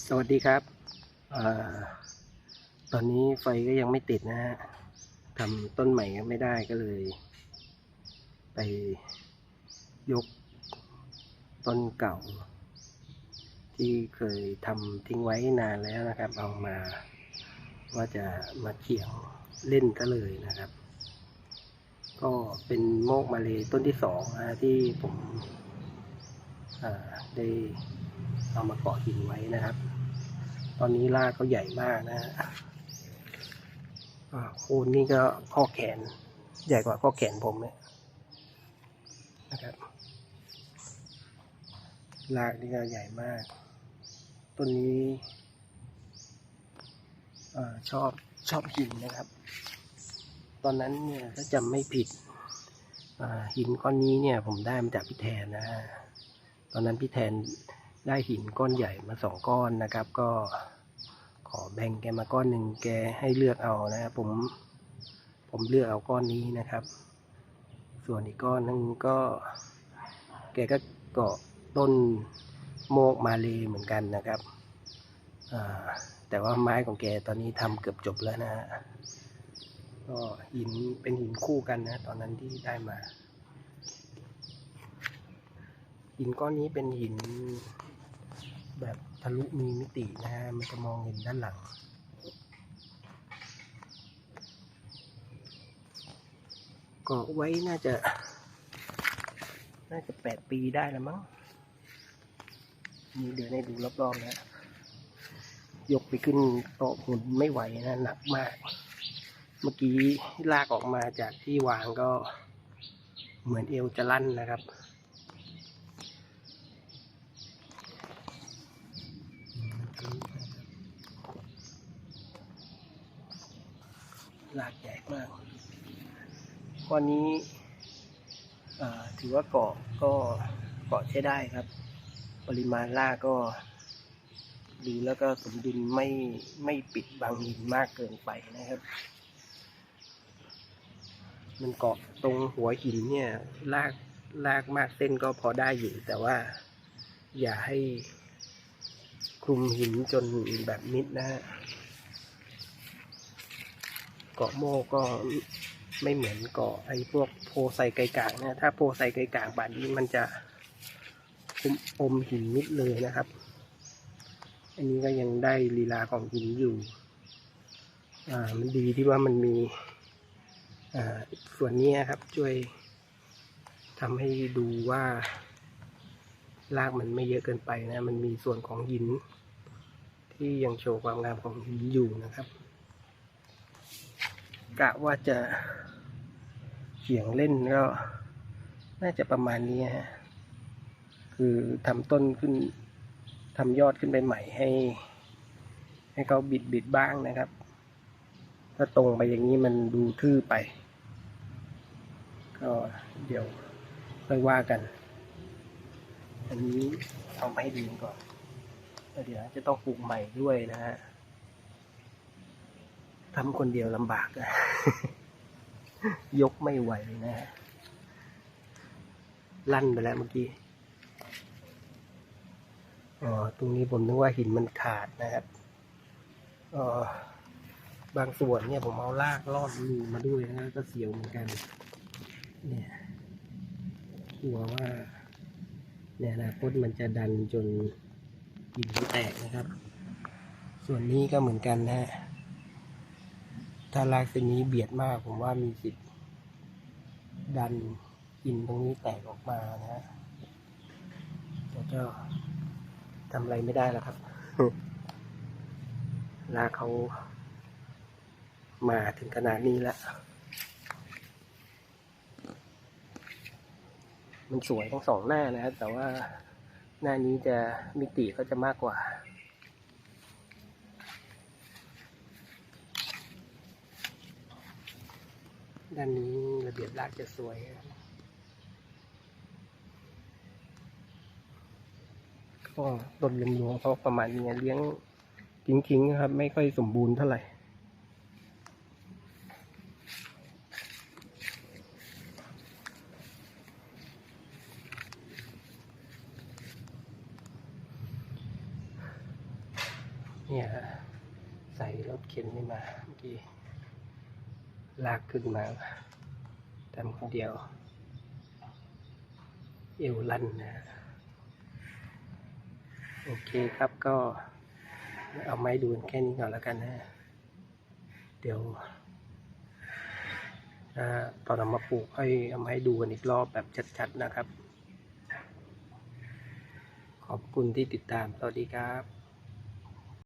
สวัสดีครับอตอนนี้ไฟก็ยังไม่ติดนะฮะทำต้นใหม่ยังไม่ได้ก็เลย ไปยกต้นเก่า ที่เคยทำทิ้งไว้นานแล้วนะครับ เอามาว่าจะมาเขียงเล่นก็เลยนะครับ ก็เป็นโมกมาเลยต้นที่สองนะที่ผมได้ เอามาเกาะหินไว้นะครับ ตอนนี้รากเขาใหญ่มากนะฮะอ่าโคนนี่ก็ข้อแขน ใหญ่กว่าข้อแขนผมเนี่ยนะครับรากนี่ก็ใหญ่มาก ต้นนี้อาชอบชอบหินนะครับ ตอนนั้นเนี่ยถ้าจำไม่ผิดอ่าหินก้อนนี้เนี่ยผมได้มาจากพี่แทนนะ ตอนนั้นพี่แทน ได้หินก้อนใหญ่มาสองก้อนนะครับ ก็ขอแบ่งแกมาก้อนหนึ่งแกให้เลือกเอานะครับผมผมเลือกเอาก้อนนี้นะครับ ส่วนอีกก้อนหนึงก็ แกก็เกาะต้นโมกมาเลยเหมือนกันนะครับแต่ว่าไม้ของแกตอนนี้ทำเกือบจบแล้วนะฮะก็หินเป็นหินคู่กันนะ ตอนนั้นที่ได้มา หินก้อนนี้เป็นหิน แบบทะลุมีมิตินะฮะ มันจะมองเห็นด้านหลังก็ไว้น่าจะ น่าจะแปดปีได้แล้วมั้งนี่เดี๋ยวให้ดูรอบๆนะ ยกไปขึ้นโต๊ะหุ่นไม่ไหวนะหนักมาก เมื่อกี้ลากออกมาจากที่วางก็เหมือนเอวจะลั่นนะครับ ลากใหญ่มากข้อนี้ถือว่าเกาะก็เกาะใช้ได้ครับ ปริมาณล่าก็ดูแล้วก็สมดุลไม่ไม่ปิดบังหินมากเกินไปนะครับ มันเกาะตรงหัวหินเนี่ยลากลากมากเส้นก็พอได้อยู่แต่ว่าอย่าให้คลุมหินจนแบบมิดนะฮะ กาะโมก็ไม่เหมือนเกาะไอ้พวกโพไซไกกางนะถ้าโพไซไกกางบานนี้มันจะอมอมหินมิดเลยนะครับ อันนี้ก็ยังได้ลีลาของหินอยู่ อ่ามันดีที่ว่ามันมี อ่าส่วนนี้ครับช่วยทำให้ดูว่ารากมันไม่เยอะเกินไปนะ มันมีส่วนของหิน ที่ยังโชว์ความงามของหินอยู่นะครับ กะว่าจะเขียงเล่นก็น่าจะประมาณนี้ฮะคือทำต้นขึ้นทำยอดขึ้นไปใหม่ให้ ให้เขาบิดบิดบ้างนะครับ ถ้าตรงไปอย่างนี้มันดูทื่อไป ก็เดี๋ยวค่อยว่ากัน อันนี้เอามาให้ดูก่อนเดี๋ยวจะต้องปลูกใหม่ด้วยนะฮะ ทำคนเดียวลำบากอะยกไม่ไหวนะลั่นไปแล้วเมื่อกี้ อ๋อ ตรงนี้ผมนึกว่าหินมันขาดนะครับอ๋อบางส่วนเนี่ยผมเอาลากลอดรูมาด้วยนะก็เสียวเหมือนกัน เนี่ยกลัวว่าเนี่ยนะคตมันจะดันจนหินแตกนะครับ ส่วนนี้ก็เหมือนกันนะฮะ ถ้าลากเส้นนี้เบียดมากผมว่ามีสิทธิ์ดันหินตรงนี้แตกออกมานะฮะแต่ก็ทำอะไรไม่ได้แล้วครับ ลากเขามาถึงขนาดนี้แล้ว มันสวยทั้งสองหน้านะแต่ว่าหน้านี้จะมิติเขาจะมากกว่า ด้านนี้ระเบียบรากจะสวยก็ต้นลี้ยงวเขาประมาณนี้เลี้ยงทิ้งๆนะครับ ไม่ค่อยสมบูรณ์เท่าไหร่เนี่ยใส่รถเข็นนี่มาเมื่อกี้ ลากขึ้นมาทำคนเดียว เอวลันนะ โอเคครับก็เอาไม้ดูแค่นี้ก่อนแล้วกันนะ เดี๋ยวตอนเอามาปลูกค่อยเอามาให้ดูกันอีกรอบแบบชัดๆนะครับ ขอบคุณที่ติดตาม สวัสดีครับ